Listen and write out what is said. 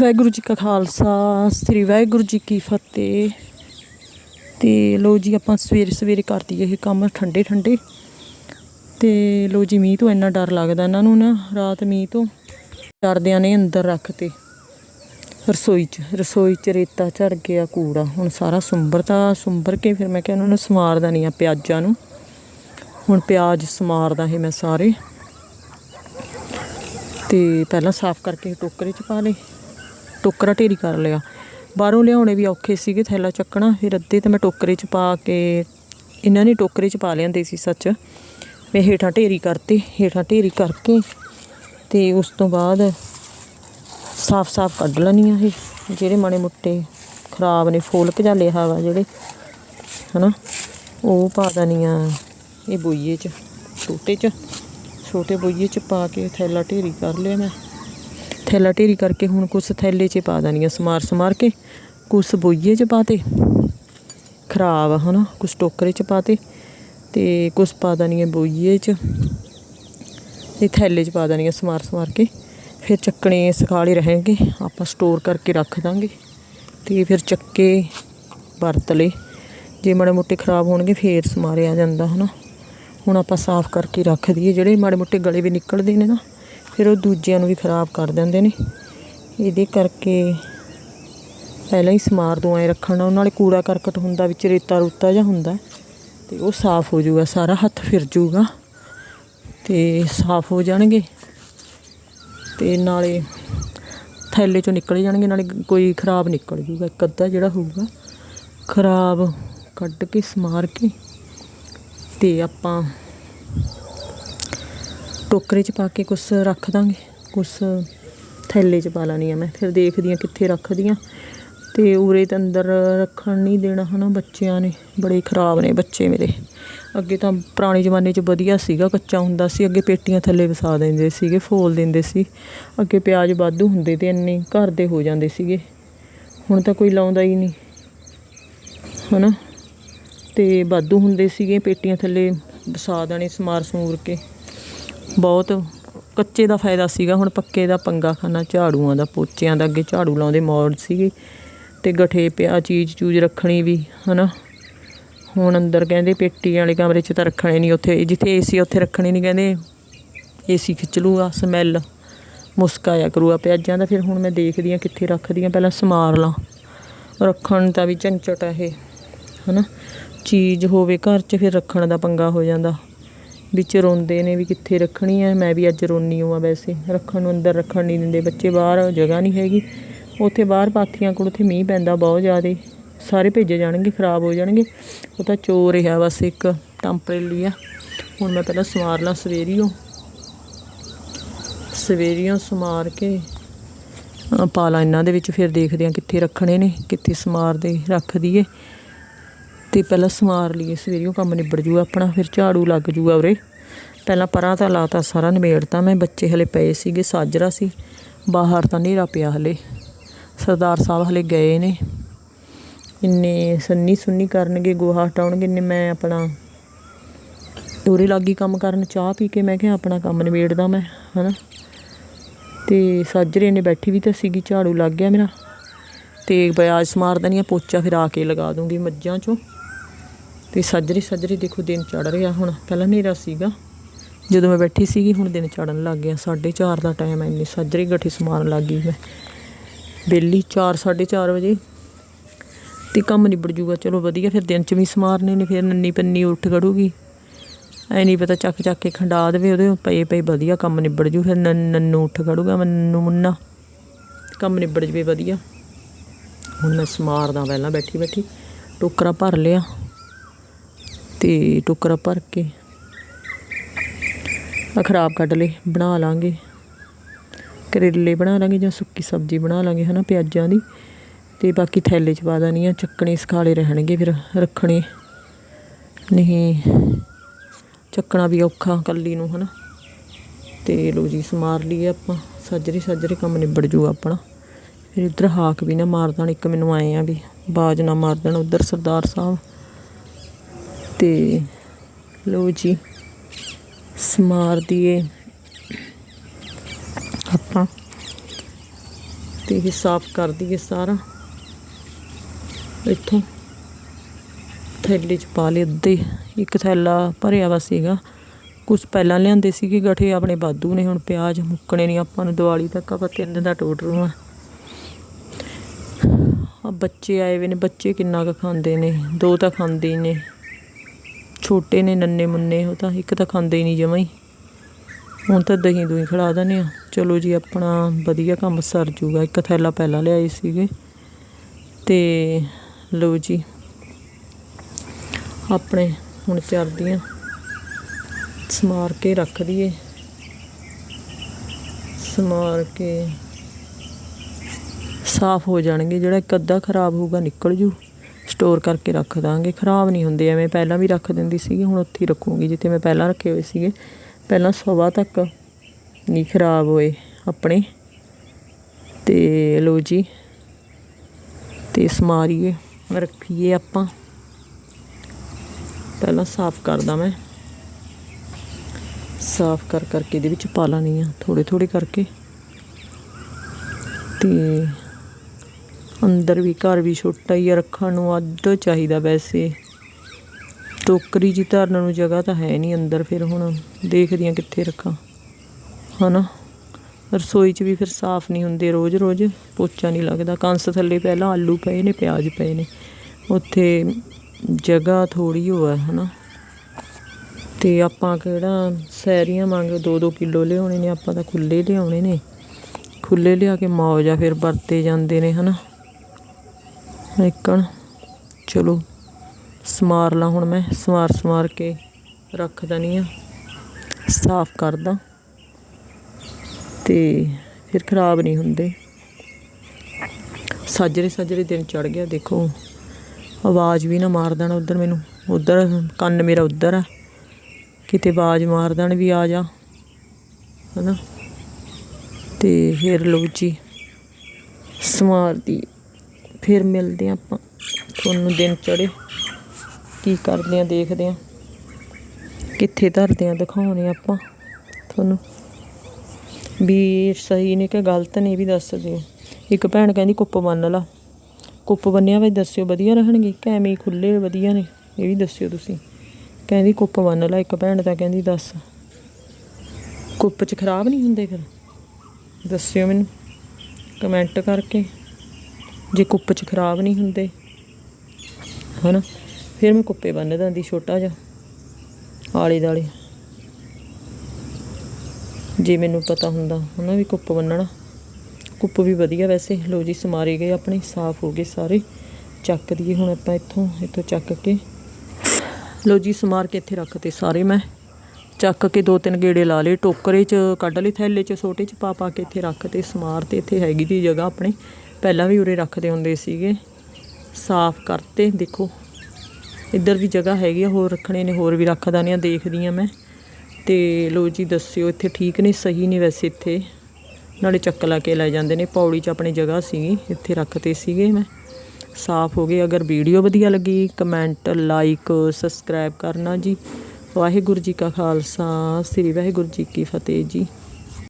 ਵਾਹਿਗੁਰੂ ਜੀ ਕਾ ਖਾਲਸਾ, ਸ੍ਰੀ ਵਾਹਿਗੁਰੂ ਜੀ ਕੀ ਫਤਿਹ। ਤੇ ਲੋ ਜੀ, ਆਪਾਂ ਸਵੇਰੇ ਸਵੇਰੇ ਕਰਦੀ ਇਹ ਕੰਮ ਠੰਡੇ ਠੰਡੇ। ਤੇ ਲੋ ਜੀ, ਮੀਂਹ ਤੋਂ ਇੰਨਾ ਡਰ ਲੱਗਦਾ ਇਹਨਾਂ ਨੂੰ ਨਾ, ਰਾਤ ਮੀਂਹ ਤੋਂ। ਡਰਦਿਆਂ ਨੇ ਅੰਦਰ ਰੱਖਤੇ ਰਸੋਈ 'ਚ ਰਸੋਈ 'ਚ ਰੇਤਾ ਝੜ ਗਿਆ ਕੂੜਾ। ਹੁਣ ਸਾਰਾ ਸੁੰਬਰਤਾ ਸੁੰਬਰ ਕੇ ਫਿਰ ਮੈਂ ਕਿਹਾ ਇਹਨਾਂ ਨੂੰ ਸਮਾਰਦਾ ਨਹੀਂ ਆ ਪਿਆਜ਼ਾਂ ਨੂੰ। ਹੁਣ ਪਿਆਜ਼ ਸਮਾਰਦਾ ਹੈ ਮੈਂ ਸਾਰੇ। ਤੇ ਪਹਿਲਾਂ ਸਾਫ਼ ਕਰਕੇ ਟੋਕਰੇ 'ਚ ਪਾ ਲਏ। ਟੋਕਰਾ ਢੇਰੀ ਕਰ ਲਿਆ। ਬਾਹਰੋਂ ਲਿਆਉਣੇ ਵੀ ਔਖੇ ਸੀਗੇ, ਥੈਲਾ ਚੱਕਣਾ, ਫਿਰ ਅੱਧੇ ਤਾਂ ਮੈਂ ਟੋਕਰੇ 'ਚ ਪਾ ਕੇ, ਇਹਨਾਂ ਨੇ ਟੋਕਰੇ 'ਚ ਪਾ ਲਿਆਂਦੇ ਸੀ ਸੱਚ। ਮੈਂ ਹੇਠਾਂ ਢੇਰੀ ਕਰਤੇ, ਹੇਠਾਂ ਢੇਰੀ ਕਰਕੇ ਤੇ ਉਸ ਤੋਂ ਬਾਅਦ ਸਾਫ਼-ਸਾਫ਼ ਕੱਢ ਲੈਣੀ ਆ ਇਹ, ਜਿਹੜੇ ਮਾੜੇ ਮੁੱਟੇ ਖਰਾਬ ਨੇ ਫੋਲਕ ਜਾਂ ਲਿਆ ਵਾ ਜਿਹੜੇ, ਹਨਾ, ਉਹ ਪਾ ਦੇਣੀ ਆ ਇਹ ਬੋਈਏ 'ਚ, ਛੋਟੇ 'ਚ, ਛੋਟੇ ਬੋਈਏ 'ਚ ਪਾ ਕੇ ਥੈਲਾ ਢੇਰੀ ਕਰ ਲਿਆ ਮੈਂ। ਥੈਲਾ ਢੇਰੀ ਕਰਕੇ ਹੁਣ ਕੁਛ ਥੈਲੇ 'ਚ ਪਾ ਦੇਣੀ ਆ, ਸਮਾਰ ਸਮਾਰ ਕੇ। ਕੁਛ ਬੋਈਏ 'ਚ ਪਾਤੇ ਖਰਾਬ ਆ ਹਨਾ, ਕੁਛ ਟੋਕਰੇ 'ਚ ਪਾਤੇ ਤੇ ਕੁਛ ਪਾ ਦੇਣੀ ਆ ਬੋਈਏ 'ਚ ਇਹ ਥੈਲੇ 'ਚ ਪਾ ਦੇਣੀ ਆ ਸਮਾਰ ਸਮਾਰ ਕੇ। ਫਿਰ ਚੱਕਣੇ ਸਕਾਲੇ ਰਹਿਣਗੇ, ਆਪਾਂ ਸਟੋਰ ਕਰਕੇ ਰੱਖ ਦਾਂਗੇ। ਤੇ ਫਿਰ ਚੱਕੇ ਵਰਤ ਲਏ। ਜੇ ਮਾੜੇ ਮੋਟੇ ਖਰਾਬ ਹੋਣਗੇ, ਫੇਰ ਸਮਾਰਿਆ ਜਾਂਦਾ ਹਨਾ। ਹੁਣ ਆਪਾਂ ਸਾਫ਼ ਕਰਕੇ ਰੱਖ ਦਈਏ, ਜਿਹੜੇ ਮਾੜੇ ਮੋਟੇ ਗਲੇ ਵੀ ਨਿਕਲਦੇ ਨੇ ਨਾ। ਫਿਰ ਉਹ ਦੂਜਿਆਂ ਨੂੰ ਵੀ ਖਰਾਬ ਕਰ ਦਿੰਦੇ ਨੇ। ਇਹਦੇ ਕਰਕੇ ਪਹਿਲਾਂ ਹੀ ਸਮਾਰ ਦੋ ਐ ਰੱਖਣਾ ਉਹਨਾਂ ਨਾਲੇ ਕੂੜਾ ਕਰਕਟ ਹੁੰਦਾ, ਵਿੱਚ ਰੇਤਾ ਰੂਤਾ ਜਿਹਾ ਹੁੰਦਾ ਤੇ ਉਹ ਸਾਫ਼ ਹੋ ਜਾਊਗਾ, ਸਾਰਾ ਹੱਥ ਫਿਰ ਜਾਊਗਾ, ਤੇ ਸਾਫ਼ ਹੋ ਜਾਣਗੇ, ਤੇ ਨਾਲੇ ਥੈਲੇ ਚੋਂ ਨਿਕਲ ਜਾਣਗੇ, ਨਾਲੇ ਕੋਈ ਖਰਾਬ ਨਿਕਲ ਜੂਗਾ ਇੱਕ ਅੱਧਾ ਜਿਹੜਾ ਹੋਊਗਾ, ਖਰਾਬ ਕੱਢ ਕੇ, ਸਮਾਰ ਕੇ, ਤੇ ਆਪਾਂ ਟੋਕਰੇ 'ਚ ਪਾ ਕੇ ਕੁਛ ਰੱਖ ਦਾਂਗੇ। ਕੁਛ ਥੈਲੇ 'ਚ ਪਾ ਲੈਣੀ ਆ ਮੈਂ। ਫਿਰ ਦੇਖਦੀ ਆ ਕਿੱਥੇ ਰੱਖਦੀ ਆ ਤੇ ਉਰੇ ਤੇ ਅੰਦਰ ਰੱਖਣ ਨਹੀਂ ਦੇਣਾ ਹਨਾ ਬੱਚਿਆਂ ਨੇ। ਬੜੇ ਖਰਾਬ ਨੇ ਬੱਚੇ ਮੇਰੇ। ਅੱਗੇ ਤਾਂ ਪੁਰਾਣੇ ਜ਼ਮਾਨੇ 'ਚ ਵਧੀਆ ਸੀਗਾ, ਕੱਚਾ ਹੁੰਦਾ ਸੀ। ਅੱਗੇ ਪੇਟੀਆਂ ਥੱਲੇ ਵਸਾ ਦਿੰਦੇ ਸੀਗੇ, ਫੋਲ ਦਿੰਦੇ ਸੀ। ਅੱਗੇ ਪਿਆਜ਼ ਵਾਧੂ ਹੁੰਦੇ ਤੇ ਇੰਨੇ ਘਰ ਦੇ ਹੋ ਜਾਂਦੇ ਸੀਗੇ। ਹੁਣ ਤਾਂ ਕੋਈ ਲਾਉਂਦਾ ਹੀ ਨਹੀਂ। ਹਨਾ? ਤੇ ਵਾਧੂ ਹੁੰਦੇ ਸੀਗੇ, ਪੇਟੀਆਂ ਥੱਲੇ ਵਸਾ ਦੇਣੇ ਸਮਾਰ ਸਮੂਰ ਕੇ। ਬਹੁਤ ਕੱਚੇ ਦਾ ਫਾਇਦਾ ਸੀਗਾ। ਹੁਣ ਪੱਕੇ ਦਾ ਪੰਗਾ ਖਾਨਾ, ਝਾੜੂਆਂ ਦਾ, ਪੋਚਿਆਂ ਦਾ ਅੱਗੇ ਝਾੜੂ ਲਾਉਂਦੇ ਮੋੜ ਸੀਗੇ ਤੇ ਗਠੇ ਪਿਆ, ਚੀਜ਼ ਚੂਜ ਰੱਖਣੀ ਵੀ, ਹਨਾ। ਹੁਣ ਅੰਦਰ ਕਹਿੰਦੇ ਪੇਟੀ ਵਾਲੇ ਕਮਰੇ 'ਚ ਤਾਂ ਰੱਖਣੇ ਨਹੀਂ ਉੱਥੇ, ਜਿੱਥੇ ਏਸੀ ਉੱਥੇ ਰੱਖਣੇ ਨਹੀਂ ਕਹਿੰਦੇ ਏਸੀ ਖਿੱਚ ਲੂਗਾ, ਸਮੈਲ ਮੁਸਕ ਆਇਆ ਕਰੂਗਾ ਪਿਆਜ਼ਾਂ ਦਾ। ਫਿਰ ਹੁਣ ਮੈਂ ਦੇਖਦੀ ਆ ਕਿੱਥੇ ਰੱਖਦੀ ਆ ਪਹਿਲਾਂ ਸਮਾਰ ਲਾਂ। ਰੱਖਣ ਦਾ ਵੀ ਝੰਚਟ ਆ ਇਹ, ਹਨਾ। ਚੀਜ਼ ਹੋਵੇ ਘਰ 'ਚ ਫਿਰ ਰੱਖਣ ਦਾ ਪੰਗਾ ਹੋ ਜਾਂਦਾ। ਵਿੱਚ ਰੋਂਦੇ ਨੇ ਵੀ ਕਿੱਥੇ ਰੱਖਣੀ ਹੈ ਮੈਂ ਵੀ ਅੱਜ ਰੋਨੀ ਹਾਂ ਵੈਸੇ। ਰੱਖਣ ਨੂੰ ਅੰਦਰ ਰੱਖਣ ਨਹੀਂ ਦਿੰਦੇ ਬੱਚੇ, ਬਾਹਰ ਜਗ੍ਹਾ ਨਹੀਂ ਹੈਗੀ। ਉੱਥੇ ਬਾਹਰ ਪਾਥੀਆਂ ਕੋਲ ਉੱਥੇ ਮੀਂਹ ਪੈਂਦਾ ਬਹੁਤ ਜ਼ਿਆਦਾ। ਸਾਰੇ ਭੇਜੇ ਜਾਣਗੇ, ਖਰਾਬ ਹੋ ਜਾਣਗੇ। ਉਹ ਤਾਂ ਚੋਰ ਰਿਹਾ ਬਸ ਇੱਕ ਟੈਂਪਰੇਰੀ ਆ। ਹੁਣ ਮੈਂ ਪਹਿਲਾਂ ਸਮਾਰ ਲਾਂ ਸਵੇਰੀਓ। ਸਵੇਰੀਓ ਸਮਾਰ ਕੇ ਪਾ ਲਾਂ ਇਹਨਾਂ ਦੇ ਵਿੱਚ, ਫਿਰ ਦੇਖਦੇ ਹਾਂ ਕਿੱਥੇ ਰੱਖਣੇ ਨੇ, ਕਿੱਥੇ ਸਮਾਰ ਦੇ ਰੱਖ ਦਈਏ। ਤੇ ਪਹਿਲਾਂ ਸਮਾਰ ਲਈਏ ਸਵੇਰੇ ਉਹ ਕੰਮ ਨਿਬੜ ਜੂਗਾ ਆਪਣਾ, ਫਿਰ ਝਾੜੂ ਲੱਗ ਜੂਗਾ ਉਰੇ। ਪਹਿਲਾਂ ਪਰਾਂ ਤਾਂ ਲਾਤਾ ਸਾਰਾ ਨਿਬੇੜਤਾ ਮੈਂ, ਬੱਚੇ ਹਲੇ ਪਏ ਸੀਗੇ, ਸਾਜਰਾ ਸੀ। ਬਾਹਰ ਤਾਂ ਹਨੇਰਾ ਪਿਆ ਹਲੇ। ਸਰਦਾਰ ਸਾਹਿਬ ਹਲੇ ਗਏ ਨੇ। ਇੰਨੇ ਸੰਨੀ ਸੁੰਨੀ ਕਰਨਗੇ, ਗੋਹਾ ਹਟਾਉਣਗੇ, ਇੰਨੇ ਮੈਂ ਆਪਣਾ ਉਰੇ ਲੱਗੀ ਕੰਮ ਕਰਨ, ਚਾਹ ਪੀ ਕੇ ਮੈਂ ਕਿਹਾ ਆਪਣਾ ਕੰਮ ਨਿਬੇੜਦਾ ਮੈਂ, ਹਨਾ। ਤੇ ਸਾਜਰੇ ਨੇ ਬੈਠੀ ਵੀ ਤਾਂ ਸੀਗੀ, ਝਾੜੂ ਲੱਗ ਗਿਆ ਮੇਰਾ। ਤੇ ਬਿਆਜ ਸਮਾਰ ਦਨੀ ਪੋਚਾ ਫਿਰ ਆ ਕੇ ਲਗਾ ਦੂੰਗੀ ਮੱਝਾਂ ਚੋਂ। ਤੇ ਸੱਜਰੇ ਸੱਜਰੇ ਦੇਖੋ ਦਿਨ ਚੜ ਰਿਹਾ ਹੁਣ, ਪਹਿਲਾਂ ਹਨੇਰਾ ਸੀਗਾ। ਜਦੋਂ ਮੈਂ ਬੈਠੀ ਸੀਗੀ, ਹੁਣ ਦਿਨ ਚੜਨ ਲੱਗ ਗਿਆ। 4:30 ਦਾ ਟਾਈਮ ਐ ਇੰਨੀ ਸੱਜਰੇ ਗੱਠੀ ਸਮਾਰਨ ਲੱਗ ਗਈ ਮੈਂ। ਬੇਲੀ 4 4:30 ਵਜੇ। ਤੇ ਕੰਮ ਨਿਬੜ ਜੂਗਾ। ਚਲੋ ਵਧੀਆ, ਫਿਰ ਦਿਨ ਚ ਵੀ ਸਮਾਰਨੇ ਨੇ, ਫਿਰ ਨੰਨੀ ਪੰਨੀ ਉੱਠ ਖੜੂਗੀ। ਐ ਨਹੀਂ ਪਤਾ ਚੱਕ ਚੱਕ ਕੇ ਖੰਡਾ ਦੇਵੇ ਉਹਦੇ, ਪਏ ਪਏ ਵਧੀਆ ਕੰਮ ਨਿਬੜ ਜੂ। ਫਿਰ ਨੰਨ- ਨੰਨੂ ਉੱਠ ਖੜੂਗਾ ਮੰਨੂ ਮੁੰਨਾ। ਕੰਮ ਨਿਬੜ ਜਵੇ ਵਧੀਆ। ਹੁਣ ਮੈਂ ਸਮਾਰਦਾ ਪਹਿਲਾਂ ਬੈਠੀ ਬੈਠੀ, ਟੋਕਰਾ ਭਰ ਲਿਆ। ਤੇ ਟੋਕਰਾ ਭਰ ਕੇ ਆ ਖਰਾਬ ਕੱਢ ਲਏ, ਬਣਾ ਲਾਂਗੇ। ਕਰੇਲੇ ਬਣਾ ਲਾਂਗੇ ਜਾਂ ਸੁੱਕੀ ਸਬਜ਼ੀ ਬਣਾ ਲਾਂਗੇ, ਹਨਾ, ਪਿਆਜ਼ਾਂ ਦੀ। ਤੇ ਬਾਕੀ ਥੈਲੇ 'ਚ ਪਾ ਦੇਣੀ ਆ, ਚੱਕਣੇ ਸਕਾਲੇ ਰਹਿਣਗੇ ਫਿਰ ਰੱਖਣੇ। ਨਹੀਂ, ਚੱਕਣਾ ਵੀ ਔਖਾ ਕੱਲੀ ਨੂੰ, ਹਨਾ। ਤੇ ਲੋ ਜੀ, ਸਮਾਰ ਲਈਏ ਆਪਾਂ। ਸੱਜਰੇ ਸੱਜਰੇ ਕੰਮ ਨਿਬੜ ਜੂ ਆਪਣਾ। ਫਿਰ ਇੱਧਰ ਹਾਕ ਵੀ ਨਾ ਮਾਰ ਦੇਣ, ਇੱਕ ਮੈਨੂੰ ਆਏ ਆ ਵੀ ਬਾਜ ਨਾ ਮਾਰ ਦੇਣ, ਉੱਧਰ ਸਰਦਾਰ ਸਾਹਿਬ। ਤੇ ਲੋ ਜੀ, ਸਮਾਰ ਦੀਏ ਆਪਾਂ ਤੇ ਇਹ ਸਾਫ਼ ਕਰ ਦਈਏ ਸਾਰਾ। ਇੱਥੋਂ ਥੈਲੇ 'ਚ ਪਾ ਲਏ ਅੱਧੇ, ਇੱਕ ਥੈਲਾ ਭਰਿਆ ਵਾ ਸੀਗਾ। ਕੁਝ ਪਹਿਲਾਂ ਲਿਆਂਦੇ ਸੀਗੇ ਗਠੇ, ਆਪਣੇ ਬਾਦੂ ਨੇ ਹੁਣ ਪਿਆਜ਼ ਮੁੱਕਣੇ ਨਹੀਂ ਆਪਾਂ ਨੂੰ ਦੀਵਾਲੀ ਤੱਕ ਆਪਾਂ ਤਿੰਨ ਦਿਨ ਦਾ ਟੋਟ ਰੂ ਆ ਆ ਬੱਚੇ ਆਏ ਵੇ ਨੇ, ਬੱਚੇ ਕਿੰਨਾ ਕੁ ਖਾਂਦੇ ਨੇ, ਦੋ ਤਾਂ ਖਾਂਦੇ ਹੀ ਨੇ। ਛੋਟੇ ਨੇ, ਨੰਨੇ ਮੁੰਨੇ, ਉਹ ਤਾਂ ਇੱਕ ਤਾਂ ਖਾਂਦੇ ਹੀ ਨਹੀਂ ਜਮਾ ਹੀ। ਹੁਣ ਤਾਂ ਦਹੀਂ ਦੂਹੀਂ ਖੜਾ ਦਿੰਦੇ ਆ ਚਲੋ ਜੀ, ਆਪਣਾ ਵਧੀਆ ਕੰਮ ਸਰ ਜੂਗਾ। ਇੱਕ ਥੈਲਾ ਪਹਿਲਾਂ ਲਿਆਏ ਸੀਗੇ। ਤੇ ਲਓ ਜੀ, ਆਪਣੇ ਹੁਣ ਚਰਦੀਆਂ ਸਮਾਰ ਕੇ ਰੱਖ ਦਈਏ। ਸਮਾਰ ਕੇ ਸਾਫ਼ ਹੋ ਜਾਣਗੇ। ਜਿਹੜਾ ਇੱਕ ਅੱਧਾ ਖਰਾਬ ਹੋਊਗਾ ਨਿਕਲ ਜੂ। ਸਟੋਰ ਕਰਕੇ ਰੱਖ ਦਾਂਗੇ। ਖਰਾਬ ਨਹੀਂ ਹੁੰਦੇ, ਐਵੇਂ ਪਹਿਲਾਂ ਵੀ ਰੱਖ ਦਿੰਦੀ ਸੀਗੀ, ਹੁਣ ਉੱਥੇ ਹੀ ਰੱਖੂੰਗੀ, ਜਿੱਥੇ ਮੈਂ ਪਹਿਲਾਂ ਰੱਖੇ ਹੋਏ ਸੀਗੇ। ਪਹਿਲਾਂ ਸਵਾ ਤੱਕ ਨਹੀਂ ਖਰਾਬ ਹੋਏ ਆਪਣੇ। ਤੇ ਲੋ ਜੀ, ਤੇ ਸਮਾਰੀਏ, ਰੱਖੀਏ ਆਪਾਂ। ਪਹਿਲਾਂ ਸਾਫ਼ ਕਰਦਾ ਮੈਂ। ਸਾਫ਼ ਕਰ ਕਰਕੇ ਇਹਦੇ ਵਿੱਚ ਪਾ ਲਾਣੀ ਆ ਥੋੜੇ ਥੋੜੇ ਕਰਕੇ। ਤੇ ਅੰਦਰ ਵੀ ਘਰ ਵੀ ਛੋਟਾ ਹੀ ਆ, ਰੱਖਣ ਨੂੰ ਅੱਧ ਚਾਹੀਦਾ ਵੈਸੇ। ਟੋਕਰੀ ਜੀ ਧਰਨ ਨੂੰ ਜਗ੍ਹਾ ਤਾਂ ਹੈ ਨਹੀਂ ਅੰਦਰ, ਫਿਰ ਹੁਣ ਦੇਖਦੀ ਹਾਂ ਕਿੱਥੇ ਰੱਖਾਂ। ਹਨਾ? ਰਸੋਈ 'ਚ ਵੀ ਫਿਰ ਸਾਫ਼ ਨਹੀਂ ਹੁੰਦੇ ਰੋਜ਼-ਰੋਜ਼, ਪੋਚਾ ਨਹੀਂ ਲੱਗਦਾ। ਕੰਸ ਥੱਲੇ ਪਹਿਲਾਂ ਆਲੂ ਪਏ ਨੇ, ਪਿਆਜ਼ ਪਏ ਨੇ। ਉੱਥੇ ਜਗ੍ਹਾ ਥੋੜੀ ਹੋਆ ਹਨਾ? ਤੇ ਆਪਾਂ ਕਿਹੜਾ ਸੈਰੀਆਂ ਮੰਗ 2-2 ਕਿਲੋ ਲਿਆਉਣੇ ਨੇ, ਆਪਾਂ ਤਾਂ ਖੁੱਲੇ ਲਿਆਉਣੇ ਨੇ। ਖੁੱਲੇ ਲਿਆ ਕੇ ਮੌਜ ਆ, ਫਿਰ ਵਰਤੇ ਜਾਂਦੇ ਨੇ, ਹਨਾ? ਇੱਕਣ ਚਲੋ, ਸਮਾਰ ਲਾਂ ਹੁਣ ਮੈਂ। ਸਮਾਰ ਸਮਾਰ ਕੇ ਰੱਖ ਦਨੀ ਆ। ਸਾਫ਼ ਕਰਦਾ। ਤੇ ਫਿਰ ਖਰਾਬ ਨਹੀਂ ਹੁੰਦੇ। ਸਾਜਰੇ ਸਾਜਰੇ ਦਿਨ ਚੜ ਗਿਆ। ਦੇਖੋ, ਆਵਾਜ਼ ਵੀ ਨਾ ਮਾਰ ਦੇਣਾ ਉਧਰ ਮੈਨੂੰ। ਉਧਰ, ਕੰਨ ਮੇਰਾ ਉਧਰ ਆ। ਕਿਤੇ ਆਵਾਜ਼ ਮਾਰ ਦੇਣ ਵੀ ਆ ਜਾ। ਹਨਾ? ਤੇ ਫਿਰ ਲਓ ਜੀ ਸਮਾਰਦੀ ਫਿਰ ਮਿਲਦੇ ਹਾਂ ਆਪਾਂ। ਤੁਹਾਨੂੰ ਦਿਨ ਚੜੇ ਕੀ ਕਰਦੇ ਆ ਦੇਖਦੇ ਆ ਕਿੱਥੇ ਧਰਦੇ ਆ ਦਿਖਾਉਣੇ ਆਪਾਂ ਤੁਹਾਨੂੰ। ਵੀ ਸਹੀ ਨੇ ਕਿ ਗਲਤ ਨੇ ਇਹ ਵੀ ਦੱਸ ਦਿਓ। ਇੱਕ ਭੈਣ ਕਹਿੰਦੀ ਕੁੱਪ ਬੰਨ ਲਾ। ਕੁੱਪ ਬੰਨਿਆ ਵਿੱਚ ਦੱਸਿਓ ਵਧੀਆ ਰਹਿਣਗੇ। ਕਿ ਐਵੇਂ ਹੀ ਖੁੱਲੇ ਵਧੀਆ ਨੇ, ਇਹ ਵੀ ਦੱਸਿਓ ਤੁਸੀਂ। ਕਹਿੰਦੀ ਕੁੱਪ ਬੰਨ ਲਾ, ਇੱਕ ਭੈਣ ਤਾਂ ਕਹਿੰਦੀ ਦੱਸ। ਕੁੱਪ 'ਚ ਖਰਾਬ ਨਹੀਂ ਹੁੰਦੇ ਫਿਰ? ਦੱਸਿਓ ਮੈਨੂੰ। ਕਮੈਂਟ ਕਰਕੇ। ਜੇ ਕੁੱਪ 'ਚ ਖਰਾਬ ਨਹੀਂ ਹੁੰਦੇ, ਹਨਾ? ਫਿਰ ਮੈਂ ਕੁੱਪੇ ਬੰਨ ਦਿੰਦੀ, ਛੋਟਾ ਜਿਹਾ ਆਲੇ ਦਾਲੇ ਜੇ ਮੈਨੂੰ ਪਤਾ ਹੁੰਦਾ, ਹਨਾ, ਵੀ ਕੁੱਪ ਬੰਨਣਾ। ਕੁੱਪ ਵੀ ਵਧੀਆ ਵੈਸੇ। ਲੋ ਜੀ, ਸਮਾਰੇ ਗਏ ਆਪਣੇ, ਸਾਫ਼ ਹੋ ਗਏ ਸਾਰੇ। ਚੱਕ ਦਈਏ ਹੁਣ ਆਪਾਂ ਇੱਥੋਂ ਇੱਥੋਂ ਚੱਕ ਕੇ। ਲੋ ਜੀ, ਸਮਾਰ ਕੇ ਇੱਥੇ ਰੱਖਤੇ ਸਾਰੇ ਮੈਂ। ਚੱਕ ਕੇ ਦੋ ਤਿੰਨ ਗੇੜੇ ਲਾ ਲਏ, ਟੋਕਰੇ 'ਚ ਕੱਢ ਲਏ, ਥੈਲੇ 'ਚ ਛੋਟੇ 'ਚ ਪਾ ਪਾ ਕੇ ਇੱਥੇ ਰੱਖਤੇ। ਸਮਾਰ ਤੇ ਇੱਥੇ ਹੈਗੀ ਦੀ ਜਗ੍ਹਾ ਆਪਣੇ। ਪਹਿਲਾਂ ਵੀ ਉਰੇ ਰੱਖਦੇ ਹੁੰਦੇ ਸੀਗੇ। ਸਾਫ਼ ਕਰਤੇ, ਦੇਖੋ। ਇੱਧਰ ਵੀ ਜਗ੍ਹਾ ਹੈਗੀ ਆ, ਹੋਰ ਰੱਖਣੇ ਨੇ, ਹੋਰ ਵੀ ਰੱਖਦਾ ਨਹੀਂ ਆ, ਦੇਖਦੀ ਆ ਮੈਂ। ਤੇ ਲੋ ਜੀ, ਦੱਸਿਓ ਇੱਥੇ ਠੀਕ ਨੇ, ਸਹੀ ਨੇ ਵੈਸੇ ਇੱਥੇ। ਨਾਲੇ ਚੱਕ ਲਾ ਕੇ ਲੈ ਜਾਂਦੇ ਨੇ, ਪੌੜੀ 'ਚ ਆਪਣੀ ਜਗ੍ਹਾ ਸੀਗੀ, ਇੱਥੇ ਰੱਖਤੇ ਸੀਗੇ ਮੈਂ। ਸਾਫ਼ ਹੋ ਗਏ, ਅਗਰ ਵੀਡੀਓ ਵਧੀਆ ਲੱਗੀ, ਕਮੈਂਟ, ਲਾਈਕ, ਸਬਸਕ੍ਰਾਈਬ ਕਰਨਾ ਜੀ। ਵਾਹਿਗੁਰੂ ਜੀ ਕਾ ਖਾਲਸਾ, ਸ੍ਰੀ ਵਾਹਿਗੁਰੂ ਜੀ ਕੀ ਫਤਿਹ ਜੀ।